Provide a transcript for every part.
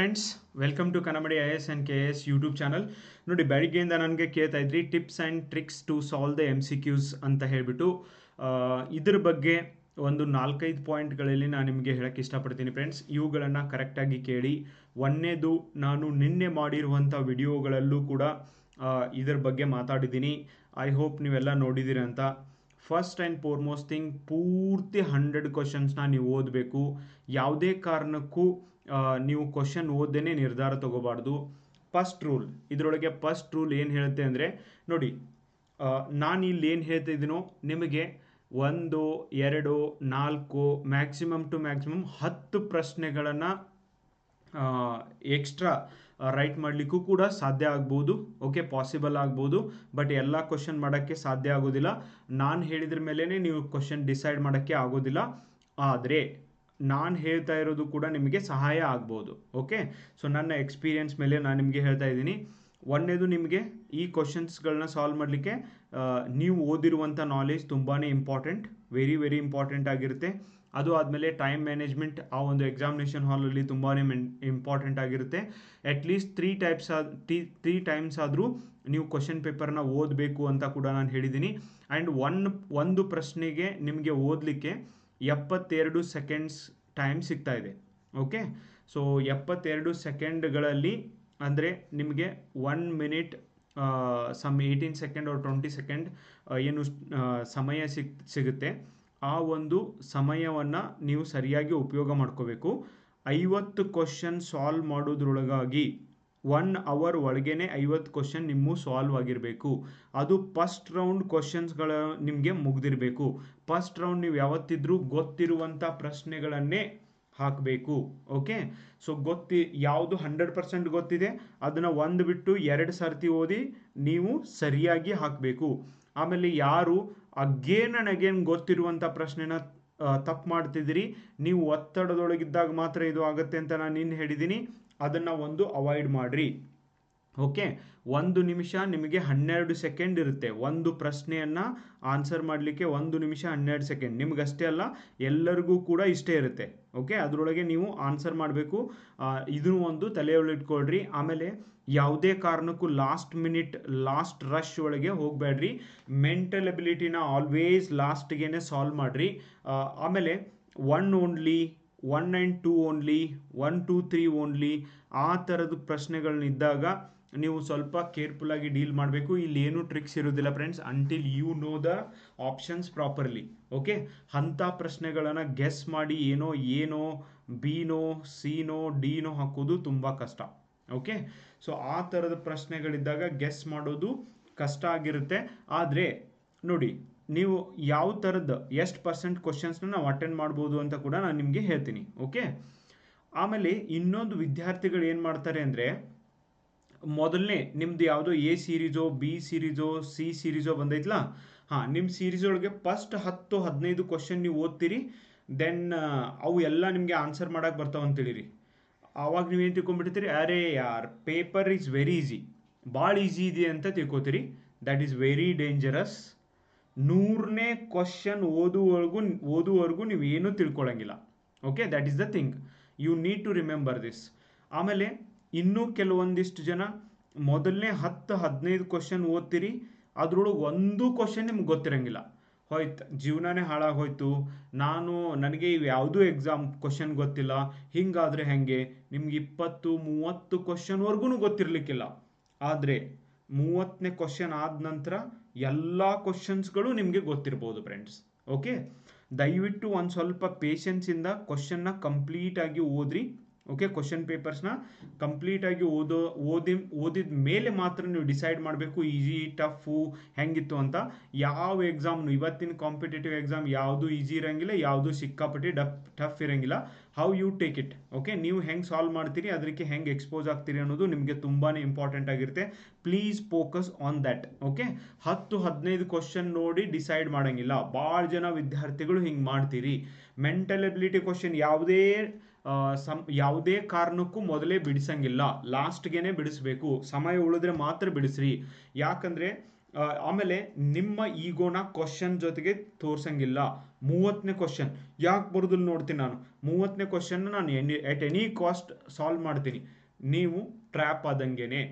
Friends welcome to Kannadi I S and K S YouTube channel ನೋಡಿ, ಬೆಳಿಗ್ಗೆಯಿಂದ ನನಗೆ ಕೇಳ್ತಾ ಇದ್ರಿ tips and tricks to solve the M C Qs ಅಂತ ಹೇಳಿಬಿಟ್ಟು ಇದ್ರ ಬಗ್ಗೆ ಒಂದು ನಾಲ್ಕೈದು ಪಾಯಿಂಟ್ಗಳಲ್ಲಿ ನಾನು ನಿಮಗೆ ಹೇಳಕ್ಕೆ ಇಷ್ಟಪಡ್ತೀನಿ ಫ್ರೆಂಡ್ಸ್ ಇವುಗಳನ್ನು ಕರೆಕ್ಟಾಗಿ ಕೇಳಿ, ಒಂದನೇದು ನಾನು ನಿನ್ನೆ ಮಾಡಿರುವಂಥ ವಿಡಿಯೋಗಳಲ್ಲೂ ಕೂಡ ಇದರ ಬಗ್ಗೆ ಮಾತಾಡಿದ್ದೀನಿ. ಐ ಹೋಪ್ ನೀವೆಲ್ಲ ನೋಡಿದ್ದೀರಿ ಅಂತ. ಫಸ್ಟ್ ಆ್ಯಂಡ್ ಫೋರ್ಮೋಸ್ಟ್ ಥಿಂಗ್ ಪೂರ್ತಿ ಹಂಡ್ರೆಡ್ ಕ್ವಶನ್ಸ್ನ ನೀವು ಓದಬೇಕು. ಯಾವುದೇ ಕಾರಣಕ್ಕೂ ನೀವು ಕ್ವಶನ್ ಓದ್ದೇನೆ ನಿರ್ಧಾರ ತಗೋಬಾರ್ದು. ಫಸ್ಟ್ ರೂಲ್ ಇದರೊಳಗೆ ಫಸ್ಟ್ ರೂಲ್ ಏನು ಹೇಳುತ್ತೆ ಅಂದರೆ, ನೋಡಿ ನಾನು ಇಲ್ಲಿ ಏನು ಹೇಳ್ತಾ ಇದ್ದೀನೋ ನಿಮಗೆ ಒಂದು, ಎರಡು, ನಾಲ್ಕು ಮ್ಯಾಕ್ಸಿಮಮ್ ಟು ಮ್ಯಾಕ್ಸಿಮಮ್ ಹತ್ತು ಪ್ರಶ್ನೆಗಳನ್ನು ಎಕ್ಸ್ಟ್ರಾ ರೈಟ್ ಮಾಡಲಿಕ್ಕೂ ಕೂಡ ಸಾಧ್ಯ ಆಗ್ಬೋದು. ಓಕೆ ಪಾಸಿಬಲ್ ಆಗ್ಬೋದು. ಬಟ್ ಎಲ್ಲ ಕ್ವಶನ್ ಮಾಡೋಕ್ಕೆ ಸಾಧ್ಯ ಆಗೋದಿಲ್ಲ. ನಾನು ಹೇಳಿದ್ರ ಮೇಲೇ ನೀವು ಕ್ವಶನ್ ಡಿಸೈಡ್ ಮಾಡೋಕ್ಕೆ ಆಗೋದಿಲ್ಲ. ಆದರೆ, ನಾನು ಹೇಳ್ತಾ ಇರೋದು ಕೂಡ ನಿಮಗೆ ಸಹಾಯ ಆಗ್ಬೋದು. ಓಕೆ ಸೊ ನನ್ನ ಎಕ್ಸ್ಪೀರಿಯನ್ಸ್ ಮೇಲೆ ನಾನು ನಿಮಗೆ ಹೇಳ್ತಾ ಇದ್ದೀನಿ. ಒಂದನೇದು ನಿಮಗೆ ಈ ಕ್ವಶನ್ಸ್ಗಳನ್ನ ಸಾಲ್ವ್ ಮಾಡಲಿಕ್ಕೆ ನೀವು ಓದಿರುವಂಥ ನಾಲೆಜ್ ತುಂಬಾ ಇಂಪಾರ್ಟೆಂಟ್ ವೆರಿ ವೆರಿ ಇಂಪಾರ್ಟೆಂಟ್ ಆಗಿರುತ್ತೆ. ಅದು ಆದಮೇಲೆ ಟೈಮ್ ಮ್ಯಾನೇಜ್ಮೆಂಟ್ ಆ ಒಂದು ಎಕ್ಸಾಮಿನೇಷನ್ ಹಾಲಲ್ಲಿ ತುಂಬಾ ಇಂಪಾರ್ಟೆಂಟ್ ಆಗಿರುತ್ತೆ. ಅಟ್ಲೀಸ್ಟ್ ತ್ರೀ ಟೈಪ್ಸ್ ಆದ ಟಿ ತ್ರೀ ಟೈಮ್ಸ್ ಆದರೂ ನೀವು ಕ್ವಶನ್ ಪೇಪರ್ನ ಓದಬೇಕು ಅಂತ ಕೂಡ ನಾನು ಹೇಳಿದ್ದೀನಿ ಆ್ಯಂಡ್ ಒನ್ ಒಂದು ಪ್ರಶ್ನೆಗೆ ನಿಮಗೆ ಓದಲಿಕ್ಕೆ ಎಪ್ಪತ್ತೆರಡು ಸೆಕೆಂಡ್ಸ್ ಟೈಮ್ ಸಿಗ್ತಾ ಇದೆ. ಓಕೆ ಸೊ ಎಪ್ಪತ್ತೆರಡು ಸೆಕೆಂಡ್ಗಳಲ್ಲಿ ಅಂದರೆ ನಿಮಗೆ one minute some eighteen second or twenty second ಏನು ಸಮಯ ಸಿಗ್, ಸಿಗುತ್ತೆ. ಆ ಒಂದು ಸಮಯವನ್ನು ನೀವು ಸರಿಯಾಗಿ ಉಪಯೋಗ ಮಾಡ್ಕೋಬೇಕು. ಐವತ್ತು ಕ್ವಶನ್ ಸಾಲ್ವ್ ಮಾಡೋದ್ರೊಳಗಾಗಿ ಒನ್ ಅವರ್ ಒಳಗೇನೆ ಐವತ್ತು ಕ್ವಶನ್ ನಿಮ್ಮ ಸಾಲ್ವ್ ಆಗಿರಬೇಕು. ಅದು ಫಸ್ಟ್ ರೌಂಡ್ ಕ್ವಶನ್ಸ್ಗಳ ನಿಮಗೆ ಮುಗ್ದಿರಬೇಕು. ಫಸ್ಟ್ ರೌಂಡ್ ನೀವು ಯಾವತ್ತಿದ್ರೂ ಗೊತ್ತಿರುವಂಥ ಪ್ರಶ್ನೆಗಳನ್ನೇ ಹಾಕಬೇಕು. ಓಕೆ ಸೊ ಗೊತ್ತಿ, ಯಾವುದು ಹಂಡ್ರೆಡ್ ಪರ್ಸೆಂಟ್ ಗೊತ್ತಿದೆ, ಅದನ್ನು ಒಂದು ಬಿಟ್ಟು ಎರಡು ಸರ್ತಿ ಓದಿ ನೀವು ಸರಿಯಾಗಿ ಹಾಕಬೇಕು. ಆಮೇಲೆ ಯಾರು ಅಗೇನ್ ಆ್ಯಂಡ್ ಅಗೇನ್ ಗೊತ್ತಿರುವಂಥ ಪ್ರಶ್ನೆನ ತಪ್ಪು ಮಾಡ್ತಿದ್ದೀರಿ. ನೀವು ಒತ್ತಡದೊಳಗಿದ್ದಾಗ ಮಾತ್ರ ಇದು ಆಗುತ್ತೆ ಅಂತ ನಾನು ನಿನ್ನೆ ಹೇಳಿದ್ದೀನಿ ಅದನ್ನು ಒಂದು ಅವಾಯ್ಡ್ ಮಾಡಿರಿ. ಓಕೆ ಒಂದು ನಿಮಿಷ ನಿಮಗೆ ಹನ್ನೆರಡು ಸೆಕೆಂಡ್ ಇರುತ್ತೆ. ಒಂದು ಪ್ರಶ್ನೆಯನ್ನು ಆನ್ಸರ್ ಮಾಡಲಿಕ್ಕೆ ಒಂದು ನಿಮಿಷ ಹನ್ನೆರಡು ಸೆಕೆಂಡ್ ನಿಮಗಷ್ಟೇ ಅಲ್ಲ, ಎಲ್ಲರಿಗೂ ಕೂಡ ಇಷ್ಟೇ ಇರುತ್ತೆ. ಓಕೆ ಅದರೊಳಗೆ ನೀವು ಆನ್ಸರ್ ಮಾಡಬೇಕು. ಇದನ್ನು ಒಂದು ತಲೆಯೊಳಗಿಟ್ಕೊಳ್ರಿ ಆಮೇಲೆ ಯಾವುದೇ ಕಾರಣಕ್ಕೂ ಲಾಸ್ಟ್ ಮಿನಿಟ್ ಲಾಸ್ಟ್ ರಶ್ ಒಳಗೆ ಹೋಗಬೇಡ್ರಿ. ಮೆಂಟಲ್ ಎಬಿಲಿಟಿನ ಆಲ್ವೇಸ್ ಲಾಸ್ಟ್ಗೆ ಸಾಲ್ವ್ ಮಾಡಿರಿ. ಆಮೇಲೆ one only one and two only one two three only ಆ ಥರದ ಪ್ರಶ್ನೆಗಳನ್ನಿದ್ದಾಗ ನೀವು ಸ್ವಲ್ಪ ಕೇರ್ಫುಲ್ಲಾಗಿ ಡೀಲ್ ಮಾಡಬೇಕು. ಇಲ್ಲಿ ಏನೂ ಟ್ರಿಕ್ಸ್ ಇರೋದಿಲ್ಲ friends until you know the options properly okay ಅಂಥ ಪ್ರಶ್ನೆಗಳನ್ನು ಗೆಸ್ ಮಾಡಿ ಏನೋ ಏನೋ, ಬಿನೋ, ಸಿನೋ, ಡಿನೋ ಹಾಕೋದು ತುಂಬ ಕಷ್ಟ ಓಕೆ ಸೊ ಆ ಥರದ ಪ್ರಶ್ನೆಗಳಿದ್ದಾಗ ಗೆಸ್ ಮಾಡೋದು ಕಷ್ಟ ಆಗಿರುತ್ತೆ. ಆದರೆ, ನೋಡಿ, ನೀವು ಯಾವ ಥರದ ಎಷ್ಟು ಪರ್ಸೆಂಟ್ ಕ್ವಶನ್ಸ್ನ ನಾವು ಅಟೆಂಡ್ ಮಾಡ್ಬೋದು ಅಂತ ಕೂಡ ನಾನು ನಿಮಗೆ ಹೇಳ್ತೀನಿ ಓಕೆ ಆಮೇಲೆ ಇನ್ನೊಂದು ವಿದ್ಯಾರ್ಥಿಗಳು ಏನು ಮಾಡ್ತಾರೆ ಅಂದರೆ ಮೊದಲನೇ ನಿಮ್ದು ಯಾವುದೋ ಎ ಸೀರೀಸೋ, ಬಿ ಸೀರೀಸೋ, ಸಿ ಸೀರೀಸೋ ಬಂದೈತ್ಲ? ಹಾಂ ನಿಮ್ಮ ಸೀರೀಸ್ ಒಳಗೆ ಫಸ್ಟ್ ಹತ್ತು, ಹದಿನೈದು ಕ್ವಶನ್ ನೀವು ಓದ್ತೀರಿ ದೆನ್ ಅವು ಎಲ್ಲ ನಿಮಗೆ ಆನ್ಸರ್ ಮಾಡೋಕೆ ಬರ್ತಾವೆ ಅಂತೇಳಿರಿ. ಆವಾಗ ನೀವೇನು ತಿಳ್ಕೊಂಡ್ಬಿಡ್ತೀರಿ ಅರೆ ಯಾರ್ ಪೇಪರ್ ಈಸ್ ವೆರಿ ಈಸಿ ಭಾಳ ಈಸಿ ಇದೆ ಅಂತ ತಿಳ್ಕೊತೀರಿ. ದ್ಯಾಟ್ ಈಸ್ ವೆರಿ ಡೇಂಜರಸ್ ನೂರನೇ ಕ್ವಶನ್ ಓದುವವರೆಗೂ ಓದುವವರೆಗೂ ನೀವು ಏನೂ ತಿಳ್ಕೊಳಂಗಿಲ್ಲ. Okay that is the thing you need to remember this ಆಮೇಲೆ ಇನ್ನೂ ಕೆಲವೊಂದಿಷ್ಟು ಜನ ಮೊದಲನೇ ಹತ್ತು, ಹದಿನೈದು ಕ್ವಶನ್ ಓದ್ತೀರಿ. ಅದ್ರೊಳಗೆ ಒಂದು ಕ್ವಶನ್ ನಿಮ್ಗೆ ಗೊತ್ತಿರಂಗಿಲ್ಲ. ಹೋಯ್ತು, ಜೀವನನೇ ಹಾಳಾಗೋಯ್ತು. ನಾನು, ನನಗೆ ಇವು ಯಾವುದೂ ಎಕ್ಸಾಮ್ ಕ್ವಶನ್ ಗೊತ್ತಿಲ್ಲ. ಹಿಂಗಾದರೆ ಹೆಂಗೆ? ನಿಮ್ಗೆ ಇಪ್ಪತ್ತು, ಮೂವತ್ತು ಕ್ವಶನ್ವರೆಗೂ ಗೊತ್ತಿರಲಿಕ್ಕಿಲ್ಲ. ಆದರೆ ಮೂವತ್ತನೇ ಕ್ವಶನ್ ಆದ ನಂತರ ಎಲ್ಲ ಕ್ವಶನ್ಸ್ಗಳು ನಿಮಗೆ ಗೊತ್ತಿರ್ಬೋದು ಫ್ರೆಂಡ್ಸ್ ಓಕೆ? ದಯವಿಟ್ಟು ಒಂದು ಸ್ವಲ್ಪ ಪೇಷನ್ಸಿಂದ ಕ್ವಶನ್ನ ಕಂಪ್ಲೀಟಾಗಿ ಓದ್ರಿ. ಓಕೆ ಕ್ವಶನ್ ಪೇಪರ್ಸ್ನ ಕಂಪ್ಲೀಟಾಗಿ ಓದೋ, ಓದಿ, ಓದಿದ ಮೇಲೆ ಮಾತ್ರ ನೀವು ಡಿಸೈಡ್ ಮಾಡಬೇಕು ಈಸಿ ಟಫು ಹೆಂಗಿತ್ತು ಅಂತ. ಯಾವ ಎಕ್ಸಾಮ್ನು ಇವತ್ತಿನ ಕಾಂಪಿಟೇಟಿವ್ ಎಕ್ಸಾಮ್ ಯಾವುದು ಈಸಿ ಇರೋಂಗಿಲ್ಲ, ಯಾವುದು ಸಿಕ್ಕಾಪಟ್ಟಿ ಡಫ್ ಟಫ್ ಇರಂಗಿಲ್ಲ. How you take it okay ನೀವು ಹೆಂಗೆ ಸಾಲ್ವ್ ಮಾಡ್ತೀರಿ ಅದಕ್ಕೆ ಹೆಂಗೆ ಎಕ್ಸ್ಪೋಸ್ ಆಗ್ತೀರಿ ಅನ್ನೋದು ನಿಮಗೆ ತುಂಬಾ ಇಂಪಾರ್ಟೆಂಟ್ ಆಗಿರುತ್ತೆ. Please focus on that okay ಹತ್ತು, ಹದಿನೈದು ಕ್ವಶನ್ ನೋಡಿ ಡಿಸೈಡ್ ಮಾಡೋಂಗಿಲ್ಲ. ಭಾಳ ಜನ ವಿದ್ಯಾರ್ಥಿಗಳು ಹಿಂಗೆ ಮಾಡ್ತೀರಿ. ಮೆಂಟಲ್ ಎಬಿಲಿಟಿ ಕ್ವಶನ್ ಯಾವುದೇ ಸಮ್, ಯಾವುದೇ ಕಾರಣಕ್ಕೂ ಮೊದಲೇ ಬಿಡಿಸಂಗಿಲ್ಲ. ಲಾಸ್ಟ್ಗೆನೆ ಬಿಡಿಸ್ಬೇಕು. ಸಮಯ ಉಳಿದ್ರೆ ಮಾತ್ರ ಬಿಡಿಸ್ರಿ. ಯಾಕಂದರೆ ಆಮೇಲೆ ನಿಮ್ಮ ಈಗೋನ ಕ್ವಶನ್ ಜೊತೆಗೆ ತೋರ್ಸಂಗಿಲ್ಲ. ಮೂವತ್ತನೇ ಕ್ವಶನ್ ಯಾಕೆ ಬರೋದಿಲ್ಲ ನೋಡ್ತೀನಿ ನಾನು? ಮೂವತ್ತನೇ ಕ್ವಶನ್ ನಾನು any at any cost solve ಮಾಡ್ತೀನಿ. ನೀವು ಟ್ರ್ಯಾಪ್ ಆದಂಗೆನೆ.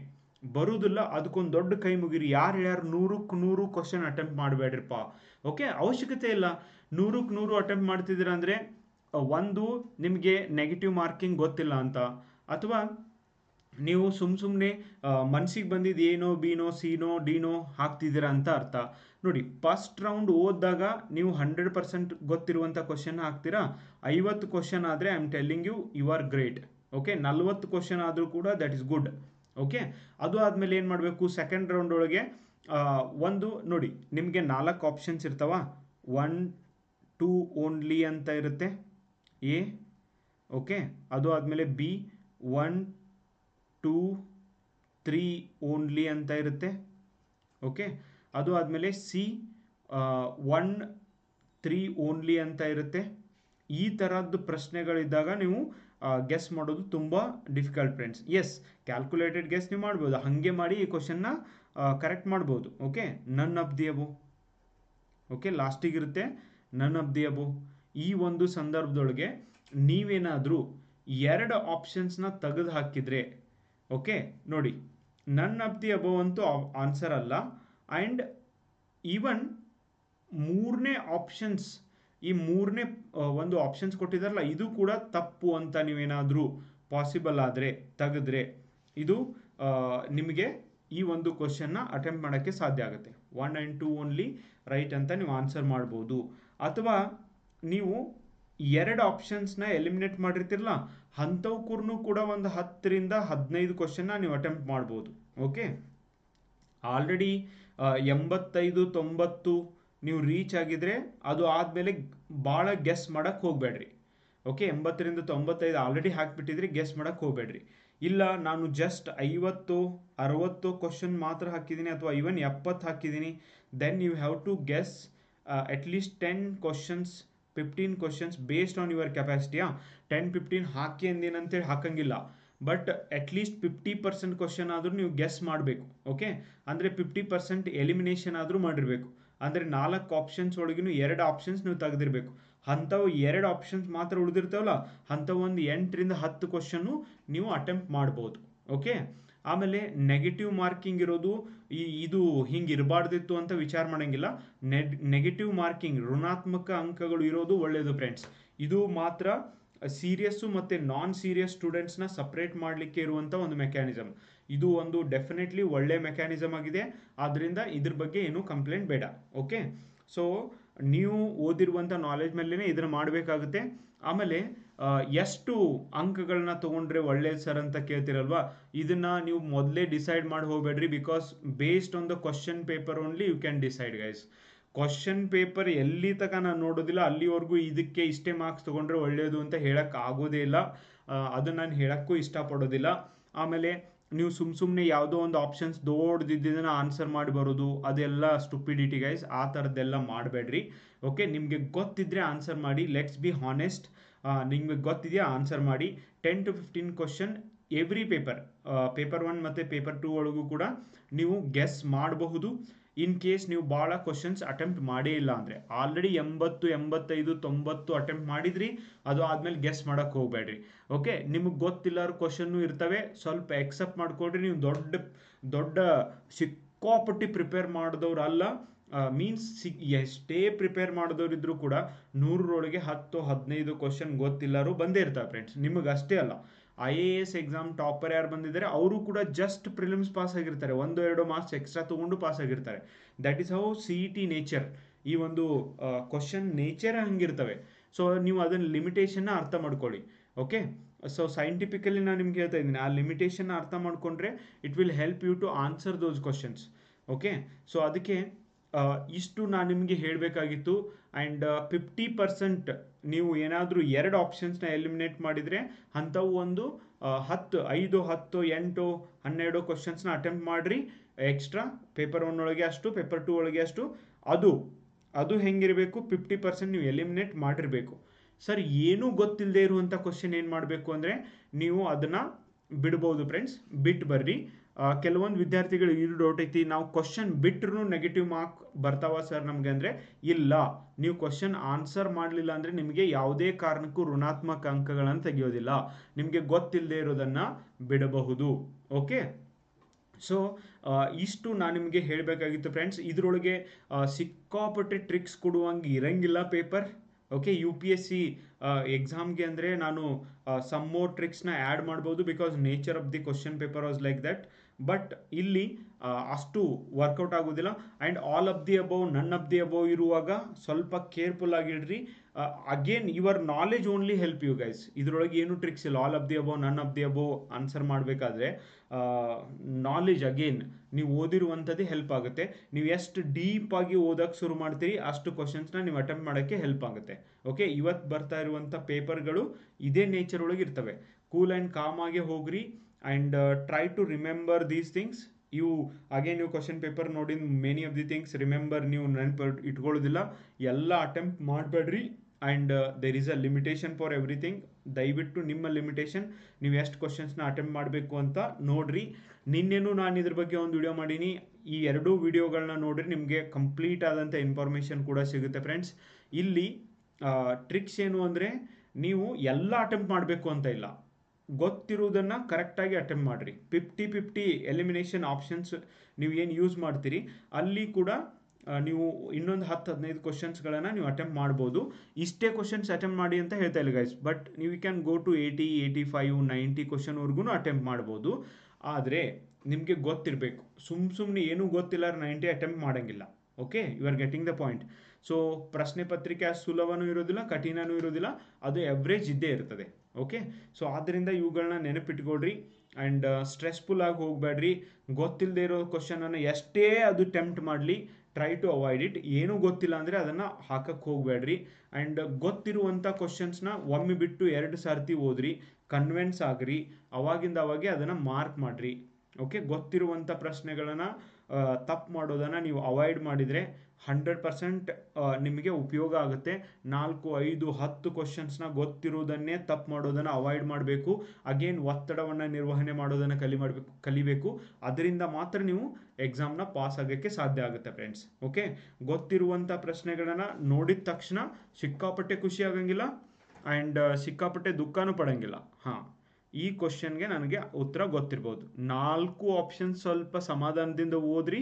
ಬರುವುದಿಲ್ಲ ಅದಕ್ಕೊಂದು ದೊಡ್ಡ ಕೈ ಮುಗಿರಿ. ಯಾರು ಹೇಳ್ಯಾರು ನೂರಕ್ಕೆ ನೂರು ಕ್ವಶನ್ ಅಟೆಂಪ್ಟ್ ಮಾಡಬೇಡ್ರಿಪ್ಪ. ಓಕೆ ಅವಶ್ಯಕತೆ ಇಲ್ಲ. ನೂರಕ್ಕೆ ನೂರು ಅಟೆಂಪ್ಟ್ ಮಾಡ್ತಿದ್ದೀರ ಅಂದರೆ ಒಂದು ನಿಮಗೆ ನೆಗೆಟಿವ್ ಮಾರ್ಕಿಂಗ್ ಗೊತ್ತಿಲ್ಲ ಅಂತ. ಅಥವಾ ನೀವು ಸುಮ್ ಸುಮ್ಮನೆ ಮನ್ಸಿಗೆ ಬಂದಿದ್ದು ಏನೋ, ಬಿನೋ, ಸಿನೋ, ಡಿನೋ ಹಾಕ್ತಿದ್ದೀರಾ ಅಂತ ಅರ್ಥ. ನೋಡಿ ಫಸ್ಟ್ ರೌಂಡ್ ಓದಿದಾಗ ನೀವು ಹಂಡ್ರೆಡ್ ಪರ್ಸೆಂಟ್ ಗೊತ್ತಿರುವಂಥ ಕ್ವಶನ್ ಹಾಕ್ತೀರಾ? ಐವತ್ತು ಕ್ವಶನ್ ಆದರೆ I am telling you you are great okay ನಲ್ವತ್ತು ಕ್ವಶನ್ ಆದರೂ ಕೂಡ ದಟ್ ಇಸ್ ಗುಡ್ ಓಕೆ ಅದು ಆದಮೇಲೆ ಏನು ಮಾಡಬೇಕು? ಸೆಕೆಂಡ್ ರೌಂಡ್ ಒಳಗೆ ಒಂದು, ನೋಡಿ, ನಿಮಗೆ ನಾಲ್ಕು ಆಪ್ಷನ್ಸ್ ಇರ್ತಾವ. ಒನ್ ಟೂ ಓನ್ಲಿ ಅಂತ ಇರುತ್ತೆ. ಎ ಓಕೆ ಅದು ಆದಮೇಲೆ B one two three only ಅಂತ ಇರುತ್ತೆ. ಓಕೆ? ಅದು ಆದಮೇಲೆ ಸಿ ಒನ್ ತ್ರೀ ಓನ್ಲಿ ಅಂತ ಇರುತ್ತೆ. ಈ ಥರದ್ದು ಪ್ರಶ್ನೆಗಳಿದ್ದಾಗ ನೀವು ಗೆಸ್ ಮಾಡೋದು ತುಂಬ difficult friends as calculated guess ನೀವು ಮಾಡ್ಬೋದು. ಹಾಗೆ ಮಾಡಿ ಈ ಕ್ವಶನ್ನ ಕರೆಕ್ಟ್ ಮಾಡ್ಬೋದು. Okay? None of the above okay? ಲಾಸ್ಟಿಗಿರುತ್ತೆ none of the ಅಬೋ ಈ ಒಂದು ಸಂದರ್ಭದೊಳಗೆ ನೀವೇನಾದರೂ ಎರಡು ಆಪ್ಷನ್ಸ್ನ ತೆಗೆದು ಹಾಕಿದರೆ ಓಕೆ, ನೋಡಿ. ನನ್ ಆಫ್ ದಿ ಅಬೋವ್ ಅಂತೂ ಆನ್ಸರ್ ಅಲ್ಲ. ಆ್ಯಂಡ್ ಈವನ್ ಮೂರನೇ ಆಪ್ಷನ್ಸ್ ಈ ಮೂರನೇ ಒಂದು ಆಪ್ಷನ್ಸ್ ಕೊಟ್ಟಿದ್ದಾರಲ್ಲ ಇದು ಕೂಡ ತಪ್ಪು ಅಂತ ನೀವೇನಾದರೂ ಪಾಸಿಬಲ್ ಆದರೆ, ತೆಗೆದ್ರೆ, ಇದು ನಿಮಗೆ ಈ ಒಂದು ಕ್ವಶನ್ನ ಅಟೆಂಪ್ಟ್ ಮಾಡೋಕ್ಕೆ ಸಾಧ್ಯ ಆಗುತ್ತೆ. One and two only right ಅಂತ ನೀವು ಆನ್ಸರ್ ಮಾಡ್ಬೋದು. ಅಥವಾ ನೀವು ಎರಡು ಆಪ್ಷನ್ಸ್ನ ಎಲಿಮಿನೇಟ್ ಮಾಡಿರ್ತಿರಲ್ಲ ಅಂಥವ್ಕೂರ್ನು ಕೂಡ ಒಂದು ಹತ್ತರಿಂದ ಹದಿನೈದು ಕ್ವಶನ್ನ ನೀವು ಅಟೆಂಪ್ಟ್ ಮಾಡ್ಬೋದು ಓಕೆ ಆಲ್ರೆಡಿ ಎಂಬತ್ತೈದು, ತೊಂಬತ್ತು ನೀವು ರೀಚ್ ಆಗಿದ್ರೆ ಅದು ಆದಮೇಲೆ ಭಾಳ ಗೆಸ್ ಮಾಡೋಕ್ಕೆ ಹೋಗಬೇಡ್ರಿ ಓಕೆ ಎಂಬತ್ತರಿಂದ ತೊಂಬತ್ತೈದು ಆಲ್ರೆಡಿ ಹಾಕಿಬಿಟ್ಟಿದ್ರೆ ಗೆಸ್ ಮಾಡೋಕ್ಕೆ ಹೋಗಬೇಡ್ರಿ. ಇಲ್ಲ, ನಾನು ಜಸ್ಟ್ ಐವತ್ತು, ಅರವತ್ತು ಕ್ವಶನ್ ಮಾತ್ರ ಹಾಕಿದ್ದೀನಿ ಅಥವಾ ಇವನ್ ಎಪ್ಪತ್ತು ಹಾಕಿದ್ದೀನಿ then you have to guess at least ten questions fifteen questions based on your ಕೆಪಾಸಿಟಿಯಾ ten fifteen ಹಾಕಿ ಅಂದೇನಂತೇಳಿ ಹಾಕಂಗಿಲ್ಲ. But at least fifty percent question ಆದರೂ ನೀವು ಗೆಸ್ ಮಾಡಬೇಕು ಓಕೆ ಅಂದರೆ ಫಿಫ್ಟಿ ಪರ್ಸೆಂಟ್ ಎಲಿಮಿನೇಷನ್ ಆದರೂ ಮಾಡಿರಬೇಕು. ಅಂದರೆ ನಾಲ್ಕು ಆಪ್ಷನ್ಸ್ ಒಳಗಿನೂ ಎರಡು ಆಪ್ಷನ್ಸ್ ನೀವು ತೆಗೆದಿರಬೇಕು. ಅಂಥವು ಎರಡು ಆಪ್ಷನ್ಸ್ ಮಾತ್ರ ಉಳಿದಿರ್ತಾವಲ್ಲ, ಅಂಥವು ಒಂದು ಎಂಟರಿಂದ ಹತ್ತು ಕ್ವಶನ್ನು ನೀವು ಅಟೆಂಪ್ಟ್ ಮಾಡ್ಬೋದು. ಓಕೆ ಆಮೇಲೆ ನೆಗೆಟಿವ್ ಮಾರ್ಕಿಂಗ್ ಇರೋದು ಈ, ಇದು ಹಿಂಗೆ ಇರಬಾರ್ದಿತ್ತು ಅಂತ ವಿಚಾರ ಮಾಡೋಂಗಿಲ್ಲ. ನೆಡ್ ನೆಗೆಟಿವ್ ಮಾರ್ಕಿಂಗ್ ಋಣಾತ್ಮಕ ಅಂಕಗಳು ಇರೋದು ಒಳ್ಳೆಯದು ಫ್ರೆಂಡ್ಸ್ ಇದು ಮಾತ್ರ ಸೀರಿಯಸ್ಸು ಮತ್ತು ನಾನ್ ಸೀರಿಯಸ್ ಸ್ಟೂಡೆಂಟ್ಸ್ನ ಸಪ್ರೇಟ್ ಮಾಡಲಿಕ್ಕೆ ಇರುವಂಥ ಒಂದು ಮೆಕ್ಯಾನಿಸಮ್ ಇದು ಒಂದು ಡೆಫಿನೆಟ್ಲಿ ಒಳ್ಳೆ ಮೆಕ್ಯಾನಿಸಮ್ ಆಗಿದೆ. ಆದ್ದರಿಂದ ಇದ್ರ ಬಗ್ಗೆ ಏನೂ ಕಂಪ್ಲೇಂಟ್ ಬೇಡ. ಓಕೆ ಸೊ ನೀವು ಓದಿರುವಂಥ ನಾಲೆಜ್ ಮೇಲೇ ಇದನ್ನು ಮಾಡಬೇಕಾಗುತ್ತೆ. ಆಮೇಲೆ ಎಷ್ಟು ಅಂಕಗಳನ್ನ ತಗೊಂಡ್ರೆ ಒಳ್ಳೇದು ಸರ್ ಅಂತ ಕೇಳ್ತಿರಲ್ವಾ? ಇದನ್ನ ನೀವು ಮೊದಲೇ ಡಿಸೈಡ್ ಮಾಡಿ ಹೋಗ್ಬೇಡ್ರಿ because based on the question paper only you can decide guys question paper ಎಲ್ಲಿ ತನಕ ನಾನು ನೋಡೋದಿಲ್ಲ, ಅಲ್ಲಿವರೆಗೂ ಇದಕ್ಕೆ ಇಷ್ಟೇ ಮಾರ್ಕ್ಸ್ ತೊಗೊಂಡ್ರೆ ಒಳ್ಳೆಯದು ಅಂತ ಹೇಳಕ್ಕೆ ಆಗೋದೇ ಇಲ್ಲ. ಅದು ನಾನು ಹೇಳೋಕ್ಕೂ ಇಷ್ಟಪಡೋದಿಲ್ಲ. ಆಮೇಲೆ ನೀವು ಸುಮ್ಮ ಸುಮ್ಮನೆ ಯಾವುದೋ ಒಂದು ಆಪ್ಷನ್ಸ್ ದೊಡ್ಡದಿದ್ದಿದ್ದನ್ನು ಆನ್ಸರ್ ಮಾಡಿ ಬರೋದು, ಅದೆಲ್ಲ ಸ್ಟುಪಿಡಿಟಿ ಗೈಸ್ ಆ ಥರದ್ದೆಲ್ಲ ಮಾಡಬೇಡ್ರಿ. ಓಕೆ ನಿಮಗೆ ಗೊತ್ತಿದ್ರೆ ಆನ್ಸರ್ ಮಾಡಿ. ಲೆಟ್ಸ್ ಬಿ ಹಾನೆಸ್ಟ್ ನಿಮಗೆ ಗೊತ್ತಿದೆಯಾ? ಆನ್ಸರ್ ಮಾಡಿ. Ten to fifteen question every paper paper one ಮತ್ತು ಪೇಪರ್ ಟೂ ಒಳಗೂ ಕೂಡ ನೀವು ಗೆಸ್ ಮಾಡಬಹುದು. ಇನ್ ಕೇಸ್ ನೀವು ಭಾಳ ಕ್ವಶನ್ಸ್ ಅಟೆಂಪ್ಟ್ ಮಾಡೇ ಇಲ್ಲ ಅಂದರೆ. ಆಲ್ರೆಡಿ ಎಂಬತ್ತು, ಎಂಬತ್ತೈದು, ತೊಂಬತ್ತು ಅಟೆಂಪ್ಟ್ ಮಾಡಿದ್ರಿ. ಅದು ಆದಮೇಲೆ ಗೆಸ್ ಮಾಡೋಕ್ಕೆ ಹೋಗಬೇಡ್ರಿ. ಓಕೆ ನಿಮಗೆ ಗೊತ್ತಿಲ್ಲರ ಕ್ವಶನ್ನು ಇರ್ತವೆ. ಸ್ವಲ್ಪ ಎಕ್ಸೆಪ್ಟ್ ಮಾಡಿಕೊಡ್ರಿ ನೀವು ದೊಡ್ಡ ದೊಡ್ಡ ಸಿಕ್ಕಾಪಟ್ಟಿ ಪ್ರಿಪೇರ್ ಮಾಡಿದವ್ರು ಅಲ್ಲ ಮೀನ್ಸ್ ಸಿ, ಎಷ್ಟೇ ಪ್ರಿಪೇರ್ ಮಾಡಿದವರಿದ್ರೂ ಕೂಡ ನೂರರೊಳಗೆ ಹತ್ತು, ಹದಿನೈದು ಕ್ವಶನ್ ಗೊತ್ತಿಲ್ಲರೂ ಬಂದೇ ಇರ್ತಾರೆ ಫ್ರೆಂಡ್ಸ್ ನಿಮಗೆ ಅಷ್ಟೇ ಅಲ್ಲ. I A S exam topper ಯಾರು ಬಂದಿದ್ದಾರೆ, ಅವರು ಕೂಡ ಜಸ್ಟ್ ಪ್ರಿಲಿಮ್ಸ್ ಪಾಸ್ ಆಗಿರ್ತಾರೆ. ಒಂದು, ಎರಡು ಮಾರ್ಕ್ಸ್ ಎಕ್ಸ್ಟ್ರಾ ತೊಗೊಂಡು ಪಾಸ್ ಆಗಿರ್ತಾರೆ. That is how C E T nature ಈ ಒಂದು ಕ್ವಶನ್ ನೇಚರ್ ಹಂಗಿರ್ತವೆ. ಸೊ ನೀವು ಅದನ್ನ ಲಿಮಿಟೇಷನ್ನ ಅರ್ಥ ಮಾಡ್ಕೊಳ್ಳಿ ಓಕೆ ಸೊ ಸೈಂಟಿಫಿಕಲಿ ನಾನು ನಿಮ್ಗೆ ಹೇಳ್ತಾ ಇದ್ದೀನಿ, ಆ ಲಿಮಿಟೇಷನ್ನ ಅರ್ಥ ಮಾಡ್ಕೊಂಡ್ರೆ it will help you to answer those questions okay so ಅದಕ್ಕೆ ಇಷ್ಟು ನಾನು ನಿಮಗೆ ಹೇಳಬೇಕಾಗಿತ್ತು. ಆ್ಯಂಡ್ ಫಿಫ್ಟಿ ಪರ್ಸೆಂಟ್ ನೀವು ಏನಾದರೂ ಎರಡು ಆಪ್ಷನ್ಸ್ನ ಎಲಿಮಿನೇಟ್ ಮಾಡಿದರೆ ಅಂಥವು ಒಂದು ಹತ್ತು, ಐದು, ಹತ್ತು, ಎಂಟು, ಹನ್ನೆರಡು ಕ್ವಶನ್ಸ್ನ ಅಟೆಂಪ್ಟ್ ಮಾಡಿರಿ. ಎಕ್ಸ್ಟ್ರಾ ಪೇಪರ್ ಒನ್ ಒಳಗೆ ಅಷ್ಟು ಪೇಪರ್ ಟೂ ಒಳಗೆ ಅಷ್ಟು. ಅದು ಅದು ಹೆಂಗಿರಬೇಕು? ಫಿಫ್ಟಿ ಪರ್ಸೆಂಟ್ ನೀವು ಎಲಿಮಿನೇಟ್ ಮಾಡಿರಬೇಕು. ಸರ್, ಏನೂ ಗೊತ್ತಿಲ್ಲದೆ ಇರುವಂಥ ಕ್ವಶನ್ ಏನು ಮಾಡಬೇಕು ಅಂದರೆ, ನೀವು ಅದನ್ನು ಬಿಡ್ಬೋದು ಫ್ರೆಂಡ್ಸ್ ಬಿಟ್ಟು ಬರ್ರಿ. ಕೆಲವೊಂದು ವಿದ್ಯಾರ್ಥಿಗಳು ಇದು ಡೌಟ್ ಐತಿ. ನಾವು ಕ್ವಶನ್ ಬಿಟ್ರೂ ನೆಗೆಟಿವ್ ಮಾರ್ಕ್ ಬರ್ತಾವ ಸರ್ ನಮಗೆ ಅಂದರೆ ಇಲ್ಲ. ನೀವು ಕ್ವಶನ್ ಆನ್ಸರ್ ಮಾಡಲಿಲ್ಲ ಅಂದರೆ ನಿಮಗೆ ಯಾವುದೇ ಕಾರಣಕ್ಕೂ ಋಣಾತ್ಮಕ ಅಂಕಗಳನ್ನು ತೆಗೆಯೋದಿಲ್ಲ. ನಿಮಗೆ ಗೊತ್ತಿಲ್ಲದೆ ಇರೋದನ್ನು ಬಿಡಬಹುದು. ಓಕೆ ಸೊ ಇಷ್ಟು ನಾನು ನಿಮಗೆ ಹೇಳಬೇಕಾಗಿತ್ತು ಫ್ರೆಂಡ್ಸ್ ಇದರೊಳಗೆ ಸಿಕ್ಕಾಪಟ್ಟೆ ಟ್ರಿಕ್ಸ್ ಕೊಡುವಂಗೆ ಇರಂಗಿಲ್ಲ paper okay U P S C ಎಕ್ಸಾಮ್ಗೆ ಅಂದರೆ ನಾನು ಸಮ್ ಮೋರ್ ಟ್ರಿಕ್ಸ್ನ ಆ್ಯಡ್ ಮಾಡ್ಬೋದು because nature of the question paper was like that but ಇಲ್ಲಿ ಅಷ್ಟು ವರ್ಕೌಟ್ ಆಗೋದಿಲ್ಲ. And all of the above none of the above ಇರುವಾಗ ಸ್ವಲ್ಪ careful ಆಗಿಡ್ರಿ. Again your knowledge only help you guys ಇದರೊಳಗೆ ಏನು tricks ಇಲ್ಲ. All of the above none of the above answer ಮಾಡಬೇಕಾದ್ರೆ knowledge again ನೀವು ಓದಿರುವಂಥದ್ದೇ ಹೆಲ್ಪ್ ಆಗುತ್ತೆ. ನೀವು ಎಷ್ಟು ಡೀಪ್ ಆಗಿ ಓದಕ್ಕೆ ಶುರು ಮಾಡ್ತೀರಿ, ಅಷ್ಟು ಕ್ವಶನ್ಸ್ನ ನೀವು ಅಟೆಂಪ್ಟ್ ಮಾಡೋಕ್ಕೆ ಹೆಲ್ಪ್ ಆಗುತ್ತೆ. ಓಕೆ ಇವತ್ತು ಬರ್ತಾ ಇರುವಂಥ ಪೇಪರ್ಗಳು ಇದೇ ನೇಚರ್ ಒಳಗೆ ಇರ್ತವೆ. ಕೂಲ್ ಆ್ಯಂಡ್ ಕಾಮ್ ಆಗಿ ಹೋಗ್ರಿ. And try to remember these things ಇವು ಅಗೇನ್ ನೀವು ಕ್ವಶನ್ ಪೇಪರ್ ನೋಡಿದ many of the things remember ನೀವು ನೆನಪು ಇಟ್ಕೊಳ್ಳೋದಿಲ್ಲ. ಎಲ್ಲ ಅಟೆಂಪ್ಟ್ ಮಾಡಬೇಡ್ರಿ. And there is a limitation for everything ದಯವಿಟ್ಟು ನಿಮ್ಮ ಲಿಮಿಟೇಷನ್ ನೀವು ಎಷ್ಟು ಕ್ವಶನ್ಸ್ನ ಅಟೆಂಪ್ಟ್ ಮಾಡಬೇಕು ಅಂತ ನೋಡ್ರಿ. ನಿನ್ನೆನೂ ನಾನು ಇದ್ರ ಬಗ್ಗೆ ಒಂದು ವಿಡಿಯೋ ಮಾಡೀನಿ. ಈ ಎರಡೂ ವಿಡಿಯೋಗಳನ್ನ ನೋಡಿರಿ. ನಿಮಗೆ ಕಂಪ್ಲೀಟ್ ಆದಂಥ ಇನ್ಫಾರ್ಮೇಷನ್ ಕೂಡ ಸಿಗುತ್ತೆ ಫ್ರೆಂಡ್ಸ್ ಇಲ್ಲಿ ಟ್ರಿಕ್ಸ್ ಏನು ಅಂದರೆ, ನೀವು ಎಲ್ಲ ಅಟೆಂಪ್ಟ್ ಮಾಡಬೇಕು ಅಂತ ಇಲ್ಲ. ಗೊತ್ತಿರುವುದನ್ನು ಕರೆಕ್ಟಾಗಿ ಅಟೆಂಪ್ಟ್ ಮಾಡಿರಿ. ಫಿಫ್ಟಿ ಫಿಫ್ಟಿ ಎಲಿಮಿನೇಷನ್ ಆಪ್ಷನ್ಸ್ ನೀವು ಏನು ಯೂಸ್ ಮಾಡ್ತೀರಿ, ಅಲ್ಲಿ ಕೂಡ ನೀವು ಇನ್ನೊಂದು ಹತ್ತು ಹದಿನೈದು ಕ್ವಶನ್ಸ್ಗಳನ್ನು ನೀವು ಅಟೆಂಪ್ಟ್ ಮಾಡ್ಬೋದು. ಇಷ್ಟೇ ಕ್ವಶನ್ಸ್ ಅಟೆಂಪ್ಟ್ ಮಾಡಿ ಅಂತ ಹೇಳ್ತಾ ಇಲ್ಲ ಗೈಸ್ ಬಟ್ ನೀವು can go to eighty eighty five ninety ಕ್ವಶನ್ವರೆಗೂ attempt ಮಾಡ್ಬೋದು. ಆದರೆ, ನಿಮಗೆ ಗೊತ್ತಿರಬೇಕು. ಸುಮ್ ಸುಮ್ಮನೆ ಏನೂ ಗೊತ್ತಿಲ್ಲ ನೈಂಟಿ ಅಟೆಂಪ್ಟ್ ಮಾಡೋಂಗಿಲ್ಲ. Okay you are getting the point so ಪ್ರಶ್ನೆ ಪತ್ರಿಕೆ ಅಷ್ಟು ಸುಲಭನೂ ಇರೋದಿಲ್ಲ, ಕಠಿಣನೂ ಇರೋದಿಲ್ಲ, ಅದು ಎವ್ರೇಜ್ ಇದ್ದೇ ಇರ್ತದೆ. ಓಕೆ ಸೊ ಆದ್ದರಿಂದ ಇವುಗಳನ್ನ ನೆನಪಿಟ್ಕೊಳ್ರಿ ಆ್ಯಂಡ್ ಸ್ಟ್ರೆಸ್ಫುಲ್ ಆಗಿ ಹೋಗಬೇಡ್ರಿ ಗೊತ್ತಿಲ್ಲದೆ ಇರೋ ಕ್ವಶನನ್ನು ಎಷ್ಟೇ ಅದು ಟೆಂಪ್ಟ್ ಮಾಡಲಿ ಟ್ರೈ ಟು ಅವಾಯ್ಡ್ ಇಟ್ ಏನೂ ಗೊತ್ತಿಲ್ಲ ಅಂದರೆ ಅದನ್ನು ಹಾಕಕ್ಕೆ ಹೋಗಬೇಡ್ರಿ ಆ್ಯಂಡ್ ಗೊತ್ತಿರುವಂಥ ಕ್ವಶನ್ಸ್ನ ಒಮ್ಮೆ ಬಿಟ್ಟು ಎರಡು ಸರ್ತಿ ಓದ್ರಿ. ಕನ್ವೆನ್ಸ್ ಆಗ್ರಿ. ಅವಾಗಿಂದ ಅವಾಗೆ ಅದನ್ನು ಮಾರ್ಕ್ ಮಾಡಿರಿ. ಓಕೆ ಗೊತ್ತಿರುವಂಥ ಪ್ರಶ್ನೆಗಳನ್ನು ತಪ್ಪು ಮಾಡೋದನ್ನು ನೀವು ಅವಾಯ್ಡ್ ಮಾಡಿದರೆ ಹಂಡ್ರೆಡ್ ಪರ್ಸೆಂಟ್ ನಿಮಗೆ ಉಪಯೋಗ ಆಗುತ್ತೆ. ನಾಲ್ಕು, ಐದು, ಹತ್ತು ಕ್ವಶನ್ಸ್ನ ಗೊತ್ತಿರುವುದನ್ನೇ ತಪ್ಪು ಮಾಡೋದನ್ನು ಅವಾಯ್ಡ್ ಮಾಡಬೇಕು. ಅಗೇನ್ ಒತ್ತಡವನ್ನು ನಿರ್ವಹಣೆ ಮಾಡೋದನ್ನು ಕಲಿ ಮಾಡಬೇಕು ಕಲಿಬೇಕು. ಅದರಿಂದ ಮಾತ್ರ ನೀವು ಎಕ್ಸಾಮ್ನ ಪಾಸ್ ಆಗೋಕ್ಕೆ ಸಾಧ್ಯ ಆಗುತ್ತೆ ಫ್ರೆಂಡ್ಸ್ ಓಕೆ ಗೊತ್ತಿರುವಂಥ ಪ್ರಶ್ನೆಗಳನ್ನು ನೋಡಿದ ತಕ್ಷಣ ಸಿಕ್ಕಾಪಟ್ಟೆ ಖುಷಿ ಆಗಂಗಿಲ್ಲ. ಆ್ಯಂಡ್ ಸಿಕ್ಕಾಪಟ್ಟೆ ದುಃಖನೂ ಪಡೋಂಗಿಲ್ಲ. ಹಾಂ. ಈ ಕ್ವಶನ್ಗೆ ನನಗೆ ಉತ್ತರ ಗೊತ್ತಿರ್ಬೋದು. ನಾಲ್ಕು ಆಪ್ಷನ್ಸ್ ಸ್ವಲ್ಪ ಸಮಾಧಾನದಿಂದ ಓದ್ರಿ.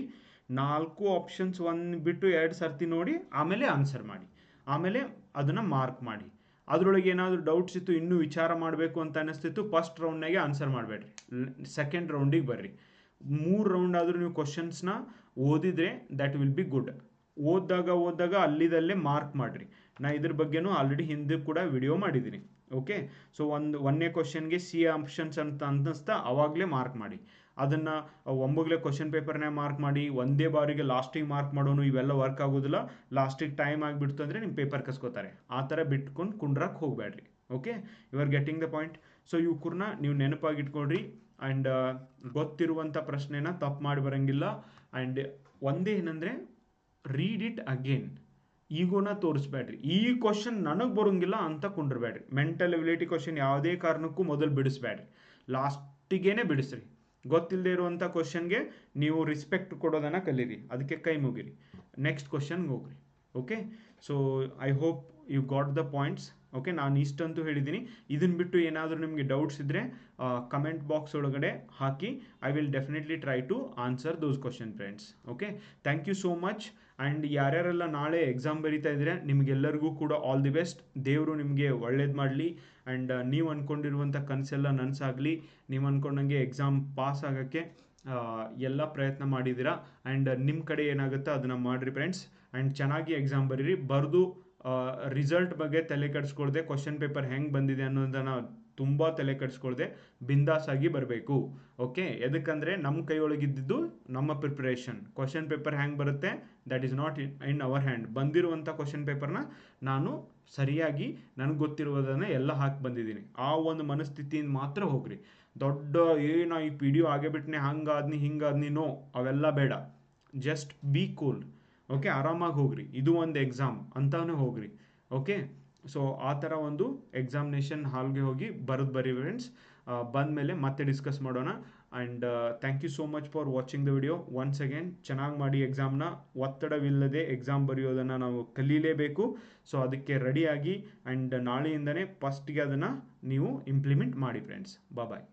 ನಾಲ್ಕು ಆಪ್ಷನ್ಸ್ ಒಂದು ಬಿಟ್ಟು ಎರಡು ಸರ್ತಿ ನೋಡಿ, ಆಮೇಲೆ ಆನ್ಸರ್ ಮಾಡಿ. ಆಮೇಲೆ ಅದನ್ನು ಮಾರ್ಕ್ ಮಾಡಿ. ಅದರೊಳಗೆ ಏನಾದರೂ ಡೌಟ್ಸ್ ಇತ್ತು, ಇನ್ನೂ ವಿಚಾರ ಮಾಡಬೇಕು ಅಂತ ಅನ್ನಿಸ್ತಿತ್ತು ಫಸ್ಟ್ ರೌಂಡ್ನಾಗೆ ಆನ್ಸರ್ ಮಾಡಬೇಡ್ರಿ. ಸೆಕೆಂಡ್ ರೌಂಡಿಗೆ ಬರ್ರಿ. ಮೂರು ರೌಂಡ್ ಆದರೂ ನೀವು ಕ್ವಶನ್ಸ್ನ ಓದಿದರೆ ದ್ಯಾಟ್ ವಿಲ್ ಬಿ ಗುಡ್ ಓದಿದಾಗ ಓದಿದಾಗ ಅಲ್ಲಿದಲ್ಲೇ ಮಾರ್ಕ್ ಮಾಡಿರಿ. ನಾ ಇದ್ರ ಬಗ್ಗೆನೂ ಆಲ್ರೆಡಿ ಹಿಂದೆ ಕೂಡ ವಿಡಿಯೋ ಮಾಡಿದ್ದೀನಿ. ಓಕೆ ಸೊ ಒಂದು, ಒಂದನೇ ಕ್ವಶನ್ಗೆ ಸಿ ಆಪ್ಷನ್ಸ್ ಅಂತ ಅನ್ನಿಸ್ತಾ ಅವಾಗಲೇ ಮಾರ್ಕ್ ಮಾಡಿ. ಅದನ್ನು ಒಂಬಗ್ಲೇ ಕ್ವಶನ್ ಪೇಪರ್ನೇ ಮಾರ್ಕ್ ಮಾಡಿ, ಒಂದೇ ಬಾರಿಗೆ ಲಾಸ್ಟಿಗೆ ಮಾರ್ಕ್ ಮಾಡೋನು ಇವೆಲ್ಲ ವರ್ಕ್ ಆಗೋದಿಲ್ಲ. ಲಾಸ್ಟಿಗೆ ಟೈಮ್ ಆಗಿಬಿಡ್ತು ಅಂದರೆ ನಿಮ್ಮ ಪೇಪರ್ ಕಸ್ಕೋತಾರೆ. ಆ ಥರ ಬಿಟ್ಕೊಂಡು ಕುಂಡ್ರಕ್ಕೆ ಹೋಗಬೇಡ್ರಿ okay you are getting the point so ಇವ್ಕೂರ್ನ ನೀವು ನೆನಪಾಗಿ ಇಟ್ಕೊಳ್ರಿ ಆ್ಯಂಡ್ ಗೊತ್ತಿರುವಂಥ ಪ್ರಶ್ನೆನ ತಪ್ಪು ಮಾಡಿ ಬರೋಂಗಿಲ್ಲ. ಆ್ಯಂಡ್ ಒಂದೇ ಏನಂದರೆ ರೀಡ್ ಇಟ್ ಅಗೇನ್ ಈಗೋನ ತೋರಿಸ್ಬೇಡ್ರಿ. ಈ ಕ್ವಶನ್ ನನಗೆ ಬರೋಂಗಿಲ್ಲ ಅಂತ ಕುಂಡ್ರಬೇಡ್ರಿ. ಮೆಂಟಲ್ ಎಬಿಲಿಟಿ ಕ್ವಶನ್ ಯಾವುದೇ ಕಾರಣಕ್ಕೂ ಮೊದಲು ಬಿಡಿಸ್ಬೇಡ್ರಿ. ಲಾಸ್ಟಿಗೇನೆ ಬಿಡಿಸ್ರಿ. ಗೊತ್ತಿಲ್ಲದೆ ಇರುವಂಥ ಕ್ವಶನ್ಗೆ ನೀವು ರಿಸ್ಪೆಕ್ಟ್ ಕೊಡೋದನ್ನು ಕಲೀರಿ. ಅದಕ್ಕೆ ಕೈ ಮುಗಿರಿ. ನೆಕ್ಸ್ಟ್ ಕ್ವಶನ್ಗೆ ಹೋಗ್ರಿ. Okay so I hope you got the points okay ನಾನು ಇಷ್ಟಂತೂ ಹೇಳಿದ್ದೀನಿ ಇದನ್ನು ಬಿಟ್ಟು ಏನಾದರೂ ನಿಮಗೆ ಡೌಟ್ಸ್ ಇದ್ದರೆ ಕಮೆಂಟ್ ಬಾಕ್ಸ್ ಒಳಗಡೆ ಹಾಕಿ I will definitely try to answer those question friends okay thank you so much and ಯಾರ್ಯಾರೆಲ್ಲ ನಾಳೆ ಎಕ್ಸಾಮ್ ಬರೀತಾ ಇದ್ದರೆ ನಿಮಗೆಲ್ಲರಿಗೂ ಕೂಡ ಆಲ್ ದಿ ಬೆಸ್ಟ್ ದೇವರು ನಿಮಗೆ ಒಳ್ಳೇದು ಮಾಡಲಿ. ಆ್ಯಂಡ್ ನೀವು ಅಂದ್ಕೊಂಡಿರುವಂಥ ಕನಸೆಲ್ಲ ನನಸಾಗಲಿ. ನೀವು ಅಂದ್ಕೊಂಡಂಗೆ ಎಕ್ಸಾಮ್ ಪಾಸ್ ಆಗೋಕ್ಕೆ ಎಲ್ಲ ಪ್ರಯತ್ನ ಮಾಡಿದ್ದೀರಾ ಆ್ಯಂಡ್ ನಿಮ್ಮ ಕಡೆ ಏನಾಗುತ್ತೋ ಅದನ್ನು ಮಾಡಿರಿ ಫ್ರೆಂಡ್ಸ್ ಆ್ಯಂಡ್ ಚೆನ್ನಾಗಿ ಎಕ್ಸಾಮ್ ಬರೀರಿ. ಬರೆದು ರಿಸಲ್ಟ್ ಬಗ್ಗೆ ತಲೆ ಕೆಡಿಸ್ಕೊಳ್ದೆ ಕ್ವಶನ್ ಪೇಪರ್ ಹೆಂಗೆ ಬಂದಿದೆ ಅನ್ನೋದನ್ನು ತುಂಬ ತಲೆ ಕೆಡಿಸ್ಕೊಳ್ದೆ, ಬಿಂದಾಸಾಗಿ ಬರಬೇಕು. ಓಕೆ ಎದಕ್ಕಂದರೆ ನಮ್ಮ ಕೈಯೊಳಗಿದ್ದಿದ್ದು ನಮ್ಮ ಪ್ರಿಪ್ರೇಷನ್ ಕ್ವಶನ್ ಪೇಪರ್ ಹೆಂಗೆ ಬರುತ್ತೆ? That is not in in our hand ಬಂದಿರುವಂಥ ಕ್ವಶನ್ ಪೇಪರ್ನ ನಾನು ಸರಿಯಾಗಿ ನನಗೆ ಗೊತ್ತಿರುವುದನ್ನು ಎಲ್ಲ ಹಾಕಿ ಬಂದಿದ್ದೀನಿ. ಆ ಒಂದು ಮನಸ್ಥಿತಿಯಿಂದ ಮಾತ್ರ ಹೋಗ್ರಿ. ದೊಡ್ಡ ಏನೋ ಈ ಪಿ ಡಿ ಒ ಆಗೇ ಬಿಟ್ಟನೆ ಹಂಗಾದ್ನಿ, ಹಿಂಗಾದ್ನಿ ನೋ ಅವೆಲ್ಲ ಬೇಡ. ಜಸ್ಟ್ ಬಿ ಕೂಲ್ ಓಕೆ ಆರಾಮಾಗಿ ಹೋಗ್ರಿ. ಇದು ಒಂದು ಎಕ್ಸಾಮ್ ಅಂತಾನೆ ಹೋಗ್ರಿ. ಓಕೆ ಸೊ ಆ ಥರ ಒಂದು ಎಕ್ಸಾಮಿನೇಷನ್ ಹಾಲ್ಗೆ ಹೋಗಿ ಬರೆದು ಬರೀ ಫ್ರೆಂಡ್ಸ್ ಬಂದ ಮೇಲೆ ಮತ್ತೆ ಡಿಸ್ಕಸ್ ಮಾಡೋಣ. And thank you so much for watching the video once again ಚೆನ್ನಾಗಿ ಮಾಡಿ ಎಕ್ಸಾಮ್ನ ಒತ್ತಡವಿಲ್ಲದೆ ಎಕ್ಸಾಮ್ ಬರೆಯೋದನ್ನು ನಾವು ಕಲೀಲೇಬೇಕು. ಸೊ ಅದಕ್ಕೆ ರೆಡಿಯಾಗಿ ಆ್ಯಂಡ್ ನಾಳೆಯಿಂದನೇ ಫಸ್ಟ್ಗೆ ಅದನ್ನು ನೀವು ಇಂಪ್ಲಿಮೆಂಟ್ ಮಾಡಿ ಫ್ರೆಂಡ್ಸ್ ಬಾಯ್